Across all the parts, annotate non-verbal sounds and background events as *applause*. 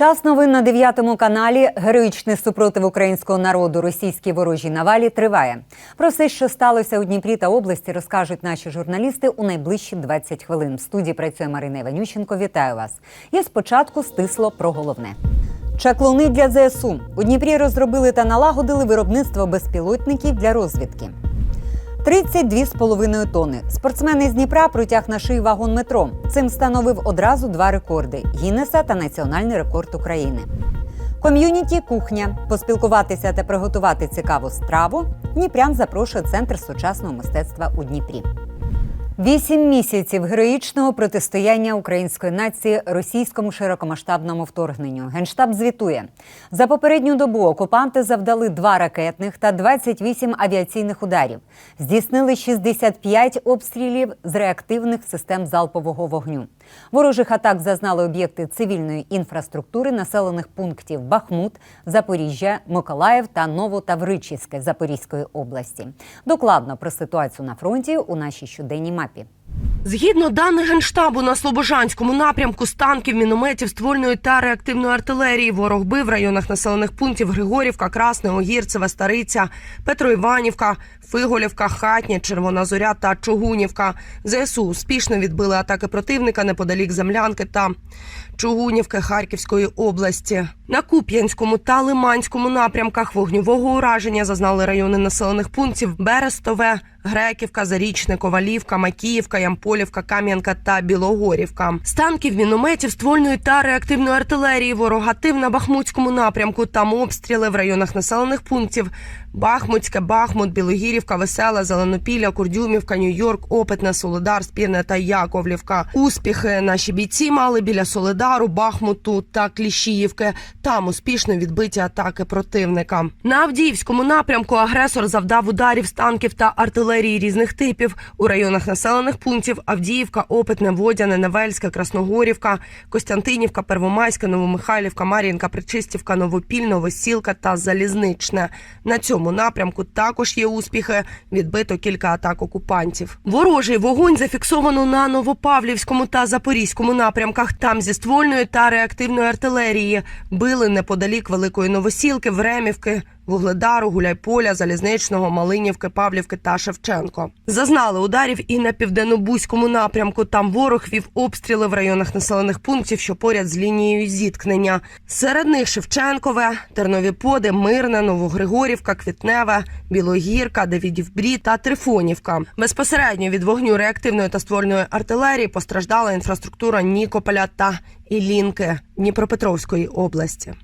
Час новин на 9 каналі. Героїчний супротив українського народу російській ворожій навалі триває. Про все, що сталося у Дніпрі та області, розкажуть наші журналісти у найближчі 20 хвилин. В студії працює Марина Іванющенко. Вітаю вас. І спочатку стисло про головне. Чаклуни для ЗСУ у Дніпрі розробили та налагодили виробництво безпілотників для розвідки. 32,5 тонни. Спортсмен із Дніпра протяг на шиї вагон метро. Цим встановив одразу два рекорди: Гіннеса та національний рекорд України. Ком'юніті кухня. Поспілкуватися та приготувати цікаву страву. Дніпрян запрошує центр сучасного мистецтва у Дніпрі. Вісім місяців героїчного протистояння української нації російському широкомасштабному вторгненню. Генштаб звітує за попередню добу. Окупанти завдали два ракетних та 28 авіаційних ударів. Здійснили 65 обстрілів з реактивних систем залпового вогню. Ворожих атак зазнали об'єкти цивільної інфраструктури населених пунктів Бахмут, Запоріжжя, Миколаїв та Новотавричівське Запорізької області. Докладно про ситуацію на фронті у нашій щоденній мапі. happy. Згідно даних Генштабу на Слобожанському напрямку з танків, мінометів, ствольної та реактивної артилерії ворог бив в районах населених пунктів Григорівка, Красне, Огірцеве, Стариця, Петроіванівка, Фиголівка, Хатня, Червона Зоря та Чугунівка. ЗСУ успішно відбили атаки противника неподалік Землянки та Чугунівки Харківської області. На Куп'янському та Лиманському напрямках вогневого ураження зазнали райони населених пунктів Берестове, Греківка, Зарічне, Ковалівка, Макіївка, Ямполівка, Кам'янка та Білогорівка. З танків, мінометів, ствольної та реактивної артилерії ворог гатив на Бахмутському напрямку. Там обстріли в районах населених пунктів Бахмутське, Бахмут, Білогірівка, Весела, Зеленопілля, Курдюмівка, Нью-Йорк, Опитне, Солодар, Спірне та Яковлівка. Успіхи наші бійці мали біля Соледару, Бахмуту та Кліщіївки. Там успішно відбиті атаки противника. На Авдіївському напрямку агресор завдав ударів з танків та артилерії різних типів у районах населених пунктів Авдіївка, Опитне, Водяне, Невельське, Красногорівка, Костянтинівка, Первомайська, Новомихайлівка, Мар'їнка, Причистівка, Новопіль, Новосілка та Залізничне. На цьому напрямку також є успіхи. Відбито кілька атак окупантів. Ворожий вогонь зафіксовано на Новопавлівському та Запорізькому напрямках. Там зі ствольної та реактивної артилерії били неподалік Великої Новосілки, Времівки. Вугледару, Гуляйполя, Залізничного, Малинівки, Павлівки та Шевченко зазнали ударів і на південно-бузькому напрямку. Там ворог вів обстріли в районах населених пунктів, що поряд з лінією зіткнення. Серед них Шевченкове, Тернові Поди, Мирне, Новогригорівка, Квітневе, Білогірка, Давідівбрі та Трифонівка. Безпосередньо від вогню реактивної та ствольної артилерії постраждала інфраструктура Нікополя та Іллінки Дніпропетровської області.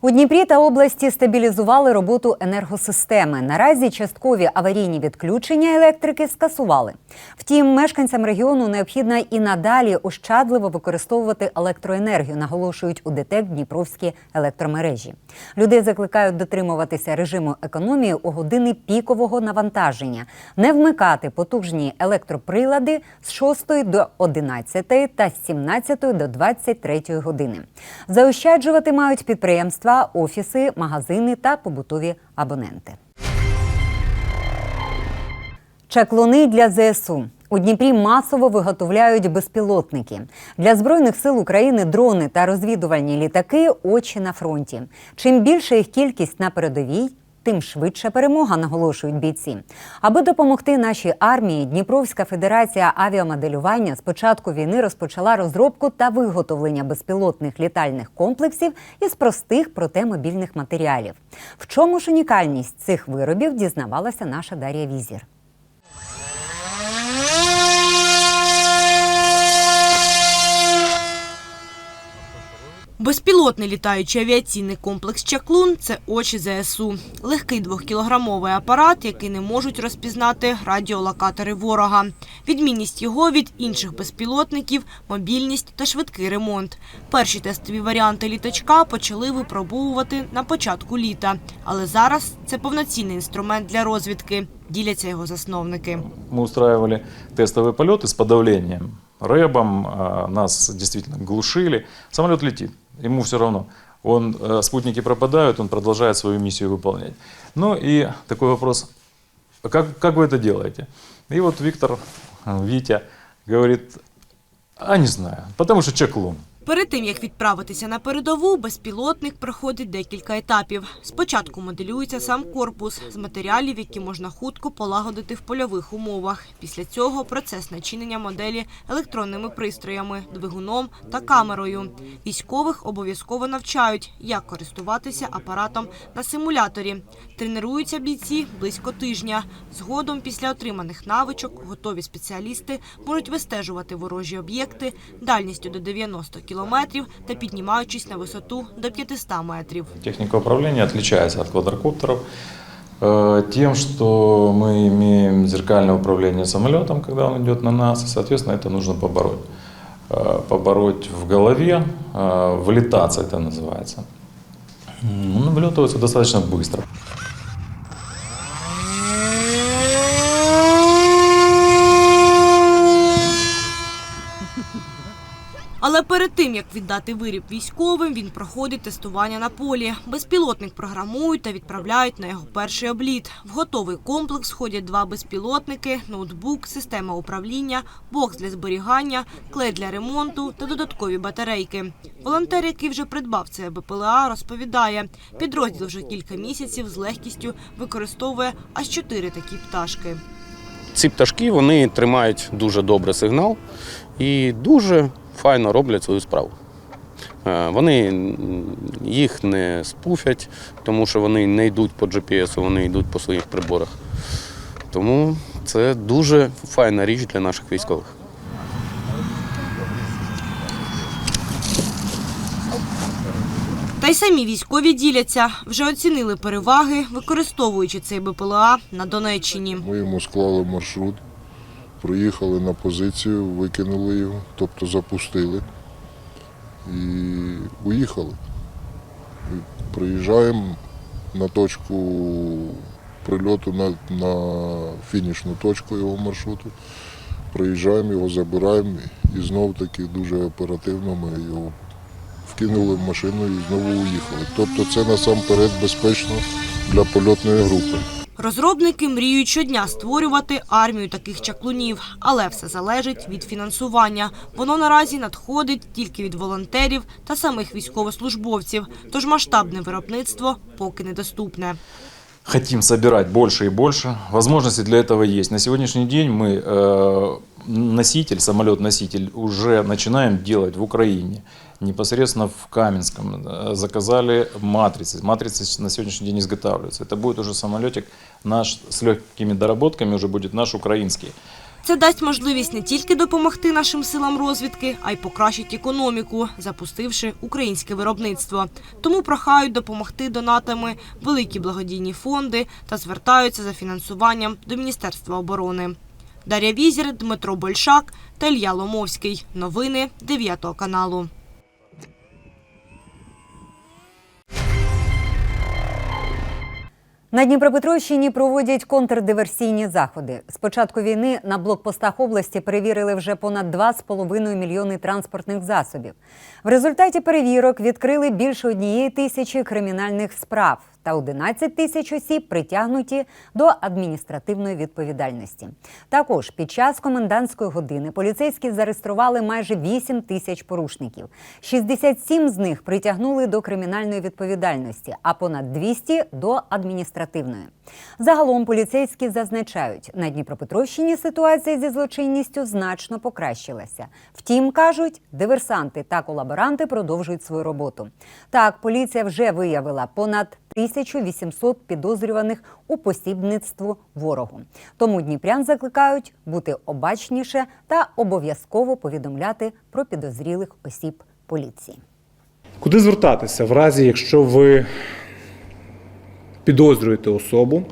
У Дніпрі та області стабілізували роботу енергосистеми. Наразі часткові аварійні відключення електрики скасували. Втім, мешканцям регіону необхідно і надалі ощадливо використовувати електроенергію, наголошують у ДТЕК Дніпровські електромережі. Людей закликають дотримуватися режиму економії у години пікового навантаження, не вмикати потужні електроприлади з 6 до 11 та з 17 до 23 години. Заощаджувати мають підприємства, офіси, магазини та побутові абоненти. Чаклуни для ЗСУ. У Дніпрі масово виготовляють безпілотники. Для Збройних сил України дрони та розвідувальні літаки очі на фронті. Чим більша їх кількість на передовій, тим швидша перемога, наголошують бійці. Аби допомогти нашій армії, Дніпровська федерація авіамоделювання з початку війни розпочала розробку та виготовлення безпілотних літальних комплексів із простих проте мобільних матеріалів. В чому ж унікальність цих виробів дізнавалася наша Дар'я Візір. Безпілотний літаючий авіаційний комплекс «Чаклун» – це очі ЗСУ. Легкий двохкілограмовий апарат, який не можуть розпізнати радіолокатори ворога. Відмінність його від інших безпілотників – мобільність та швидкий ремонт. Перші тестові варіанти літачка почали випробовувати на початку літа. Але зараз це повноцінний інструмент для розвідки, діляться його засновники. Мы устраивали тестовые полеты с подавлением рэбом, а, нас действительно глушили. Самолет летит, Ему все равно. Он, э, спутники пропадают, он продолжает свою миссию выполнять. Ну и такой вопрос, как, как вы это делаете? И вот Виктор, э, Витя, говорит, А не знаю, потому что чеклун. Перед тим як відправитися на передову, безпілотник проходить декілька етапів. Спочатку моделюється сам корпус з матеріалів, які можна хутко полагодити в польових умовах. Після цього процес начинення моделі електронними пристроями, двигуном та камерою. Військових обов'язково навчають, як користуватися апаратом на симуляторі. Тренуються бійці близько тижня. Згодом, після отриманих навичок, готові спеціалісти можуть вистежувати ворожі об'єкти дальністю до 90 кілометрів та піднімаючись на висоту до 500 метрів. Техника управления отличается от квадрокоптеров э, тем, что мы имеем зеркальное управление самолетом, когда он идет на нас, и, соответственно, это нужно побороть. Э, Побороть в голове, э, влетаться это называется. М, Он вылетывается достаточно быстро. Перед тим, як віддати виріб військовим, він проходить тестування на полі. Безпілотник програмують та відправляють на його перший обліт. В готовий комплекс входять два безпілотники, ноутбук, система управління, бокс для зберігання, клей для ремонту та додаткові батарейки. Волонтер, який вже придбав це БПЛА, розповідає, підрозділ вже кілька місяців з легкістю використовує аж чотири такі пташки. Ці пташки вони тримають дуже добре сигнал і дуже файно роблять свою справу. Е, Вони їх не спуфять, тому що вони не йдуть по GPS, вони йдуть по своїх приборах. Тому це дуже файна річ для наших військових. Та й самі військові діляться, вже оцінили переваги, використовуючи цей БПЛА на Донеччині. Ми йому склали маршрут, приїхали на позицію, викинули його, тобто запустили і уїхали. Приїжджаємо на точку прильоту на, на фінішну точку його маршруту. Приїжджаємо, його забираємо і знов таки дуже оперативно ми його вкинули в машину і знову уїхали. Тобто це насамперед безпечно для польотної групи. Розробники мріють щодня створювати армію таких чаклунів, але все залежить від фінансування. Воно наразі надходить тільки від волонтерів та самих військовослужбовців, тож масштабне виробництво поки недоступне. Хотим собирать больше и больше. Возможности для этого есть. На сегодняшний день мы э, носитель, самолет-носитель уже начинаем делать в Украине. Непосредственно в Каменском. Э, Заказали матрицы. Матрицы на сегодняшний день изготавливаются. Это будет уже самолетик наш с легкими доработками, уже будет наш украинский. Це дасть можливість не тільки допомогти нашим силам розвідки, а й покращить економіку, запустивши українське виробництво. Тому прохають допомогти донатами великі благодійні фонди та звертаються за фінансуванням до Міністерства оборони. Дар'я Візір, Дмитро Большак та Ілья Ломовський. Новини 9 каналу. На Дніпропетровщині проводять контрдиверсійні заходи. З початку війни на блокпостах області перевірили вже понад 2,5 мільйони транспортних засобів. В результаті перевірок відкрили більше однієї тисячі кримінальних справ та 11 тисяч осіб притягнуті до адміністративної відповідальності. Також під час комендантської години поліцейські зареєстрували майже 8 тисяч порушників. 67 з них притягнули до кримінальної відповідальності, а понад 200 – до адміністративної. Загалом поліцейські зазначають, на Дніпропетровщині ситуація зі злочинністю значно покращилася. Втім, кажуть, диверсанти та колаборанти продовжують свою роботу. Так, поліція вже виявила понад 1800 підозрюваних у посібництву ворогу. Тому дніпрян закликають бути обачніше та обов'язково повідомляти про підозрілих осіб поліції. Куди звертатися в разі, якщо ви підозрюєте особу?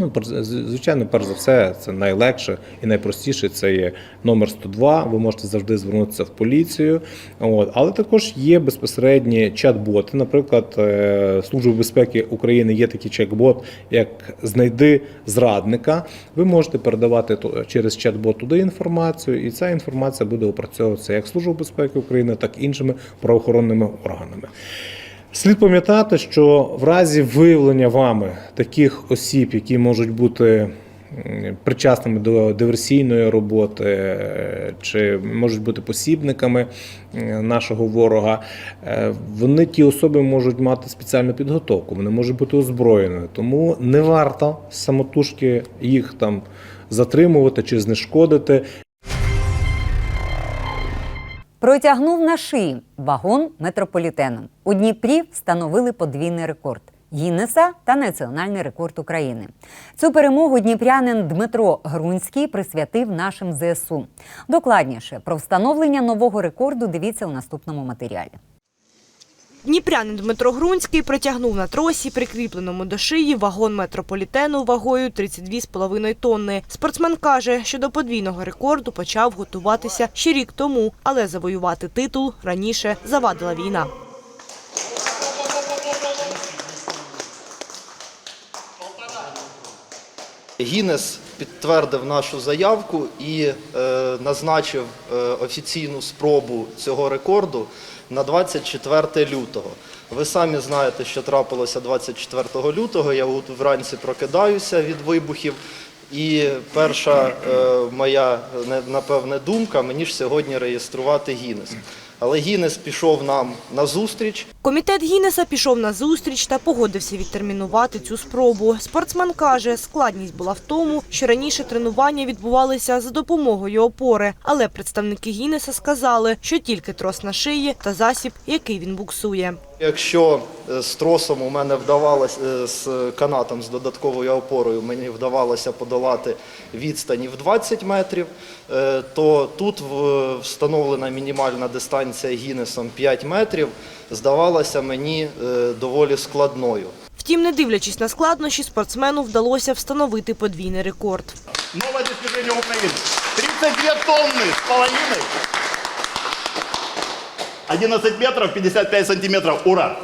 Ну, звичайно, перш за все, це найлегше і найпростіше. Це є номер 102. Ви можете завжди звернутися в поліцію. От. Але також є безпосередні чат-боти. Наприклад, е, Служба безпеки України є такий чат-бот, як знайди зрадника. Ви можете передавати через чат-бот туди інформацію, і ця інформація буде опрацьовуватися як Службою безпеки України, так і іншими правоохоронними органами. Слід пам'ятати, що в разі виявлення вами таких осіб, які можуть бути причасними до диверсійної роботи, е, чи можуть бути посібниками е, нашого ворога. Е, Вони ті особи можуть мати спеціальну підготовку, вони можуть бути озброєними. Тому не варто самотужки їх там затримувати чи знешкодити. Протягнув на шиї вагон метрополітеном. У Дніпрі встановили подвійний рекорд. Гіннеса та національний рекорд України. Цю перемогу дніпрянин Дмитро Грунський присвятив нашим ЗСУ. Докладніше про встановлення нового рекорду дивіться у наступному матеріалі. Дніпрянин Дмитро Грунський притягнув на тросі, прикріпленому до шиї, вагон метрополітену вагою 32,5 тонни. Спортсмен каже, що до подвійного рекорду почав готуватися ще рік тому, але завоювати титул раніше завадила війна. Гіннес підтвердив нашу заявку і е, назначив е, офіційну спробу цього рекорду на 24 лютого. Ви самі знаєте, що трапилося 24 лютого. Я вранці прокидаюся від вибухів. І перша е, моя не- напевне думка мені ж сьогодні реєструвати Гіннес. Але Гіннес пішов нам на зустріч. Комітет Гіннеса пішов на зустріч та погодився відтермінувати цю спробу. Спортсмен каже, складність була в тому, що раніше тренування відбувалися за допомогою опори, але представники Гіннеса сказали, що тільки трос на шиї та засіб, який він буксує. Якщо е, з тросом у мене вдавалося е, з канатом з додатковою опорою, мені вдавалося подолати відстані в 20 метрів, е, то тут встановлена мінімальна дистанція Гіннесом 5 метрів здавалася мені е, доволі складною. Втім, не дивлячись на складнощі, спортсмену вдалося встановити подвійний рекорд. Новое достижение Украины. 32 тонны с половиной. 11 метров 55 сантиметров. Ура!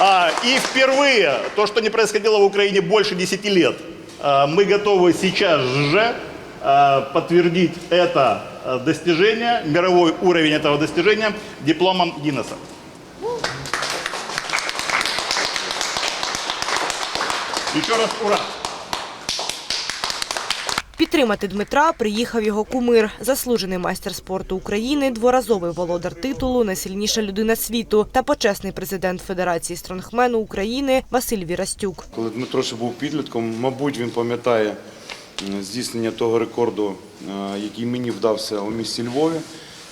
А, и впервые, то, что не происходило в Украине больше 10 лет, а, мы готовы сейчас же а, подтвердить это а, достижение, мировой уровень этого достижения дипломом Гиннесса. Еще раз ура! Підтримати Дмитра приїхав його кумир, заслужений майстер спорту України, дворазовий володар титулу Найсильніша людина світу та почесний президент Федерації стронгмену України Василь Вірастюк. Коли Дмитро ще був підлітком, мабуть, він пам'ятає здійснення того рекорду, е, який мені вдався у місті Львові.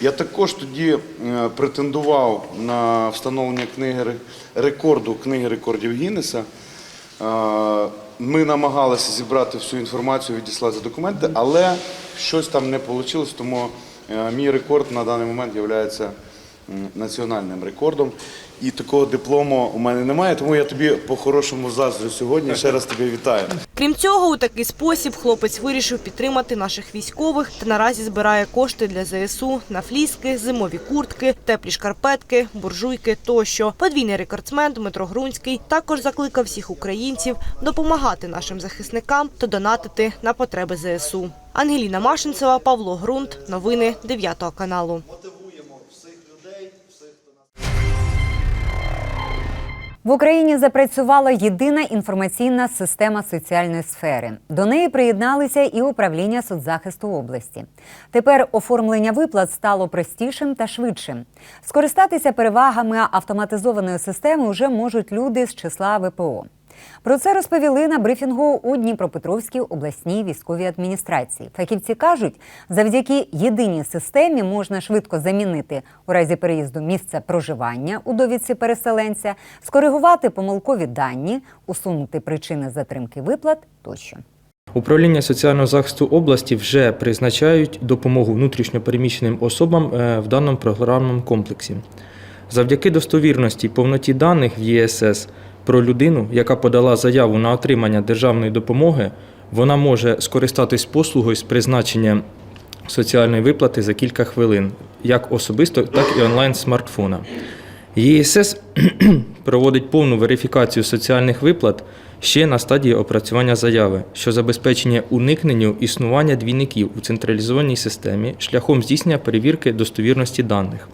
Я також тоді е, претендував на встановлення книги рекорду книги рекордів Гіннеса. Е, Ми намагалися зібрати всю інформацію, відіслати документи, але щось там не вийшло, тому е, мій рекорд на даний момент є національним рекордом. І такого диплому у мене немає, тому я тобі по-хорошому заздрю сьогодні. Ще раз тебе вітаю. Крім цього, у такий спосіб хлопець вирішив підтримати наших військових та наразі збирає кошти для ЗСУ на фліски, зимові куртки, теплі шкарпетки, буржуйки тощо. Подвійний рекордсмен Дмитро Грунський також закликав всіх українців допомагати нашим захисникам та донатити на потреби ЗСУ. Ангеліна Машинцева, Павло Грунт. Новини 9 каналу. В Україні запрацювала єдина інформаційна система соціальної сфери. До неї приєдналися і управління соцзахисту області. Тепер оформлення виплат стало простішим та швидшим. Скористатися перевагами автоматизованої системи вже можуть люди з числа ВПО. Про це розповіли на брифінгу у Дніпропетровській обласній військовій адміністрації. Фахівці кажуть, завдяки єдиній системі можна швидко замінити у разі переїзду місце проживання у довідці переселенця, скоригувати помилкові дані, усунути причини затримки виплат тощо. Управління соціального захисту області вже призначають допомогу внутрішньопереміщеним особам е, в даному програмному комплексі. Завдяки достовірності і повноті даних в ЄСС про людину, яка подала заяву на отримання державної допомоги, вона може скористатись послугою з призначення соціальної виплати за кілька хвилин, як особисто, так і онлайн смартфона. ЄСС *clears throat* проводить повну верифікацію соціальних виплат ще на стадії опрацювання заяви, що забезпечення уникненню існування двійників у централізованій системі шляхом здійснення перевірки достовірності даних.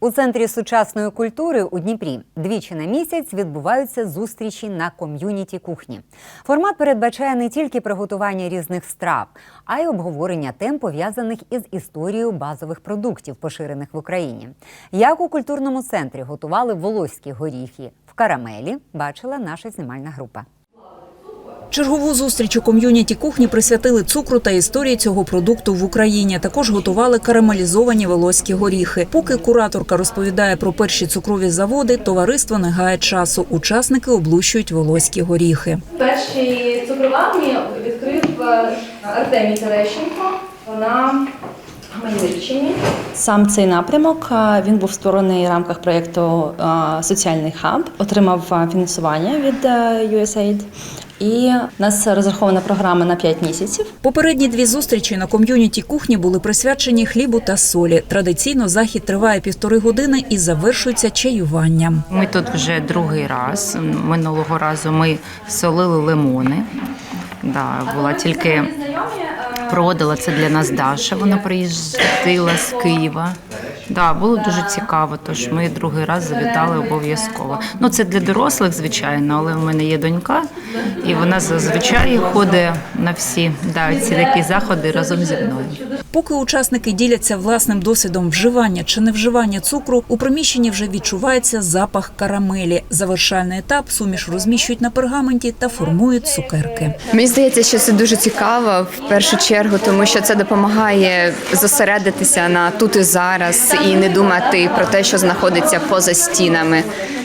У центрі сучасної культури у Дніпрі двічі на місяць відбуваються зустрічі на ком'юніті кухні. Формат передбачає не тільки приготування різних страв, а й обговорення тем, пов'язаних із історією базових продуктів, поширених в Україні. Як у культурному центрі готували волоські горіхи в карамелі, бачила наша знімальна група. Чергову зустріч у ком'юніті кухні присвятили цукру та історії цього продукту в Україні. Також готували карамелізовані волоські горіхи. Поки кураторка розповідає про перші цукрові заводи, товариство не гає часу. Учасники облущують волоські горіхи. Перші цукроварні відкрив е, Артемій Терещенко на Хмельниччині. Сам цей напрямок е, він був створений в рамках проєкту е, Соціальний хаб, отримав е, фінансування від USAID. І у нас розрахована програма на 5 місяців. Попередні дві зустрічі на ком'юніті кухні були присвячені хлібу та солі. Традиційно захід триває півтори години і завершується чаюванням. Ми тут вже другий раз. Минулого разу ми солили лимони. Да, була тільки проводила це для нас Даша. Вона приїздила з Києва. Да, було дуже цікаво, тож ми другий раз завітали обов'язково. Ну це для дорослих, звичайно, але в мене є донька, і вона зазвичай ходить на всі да, ці такі заходи разом зі мною. Поки учасники діляться власним досвідом вживання чи невживання цукру, у приміщенні вже відчувається запах карамелі. Завершальний етап суміш розміщують на пергаменті та формують цукерки. Мені здається, що це дуже цікаво в першу чергу, тому що це допомагає зосередитися на тут і зараз і не думати про те, що знаходиться поза стінами.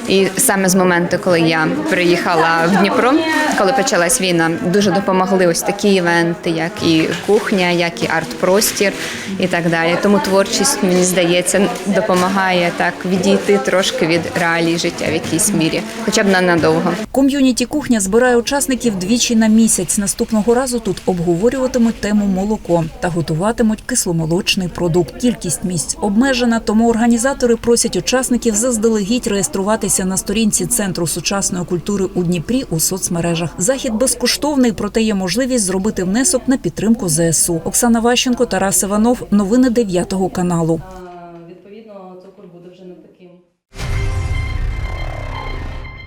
І саме з моменту, коли я приїхала в Дніпро, коли почалась війна, дуже допомогли ось такі івенти, як і кухня, як і арт-простір і так далі. Тому творчість мені здається допомагає так відійти трошки від реалій життя в якійсь мірі, хоча б ненадовго. Ком'юніті кухня збирає учасників двічі на місяць. Наступного разу тут обговорюватимуть тему молоко та готуватимуть кисломолочний продукт. Кількість місць обмежена, тому організатори просять учасників заздалегідь реєструватися на сторінці Центру сучасної культури у Дніпрі у соцмережах. Захід безкоштовний, проте є можливість зробити внесок на підтримку ЗСУ. Оксана Ващенко, Тарас Іванов. Новини 9 каналу.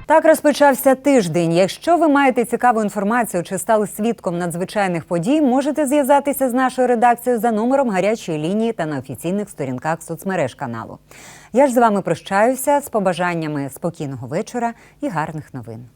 Так розпочався тиждень. Якщо ви маєте цікаву інформацію чи стали свідком надзвичайних подій, можете зв'язатися з нашою редакцією за номером гарячої лінії та на офіційних сторінках соцмереж каналу. Я ж з вами прощаюся з побажаннями спокійного вечора і гарних новин.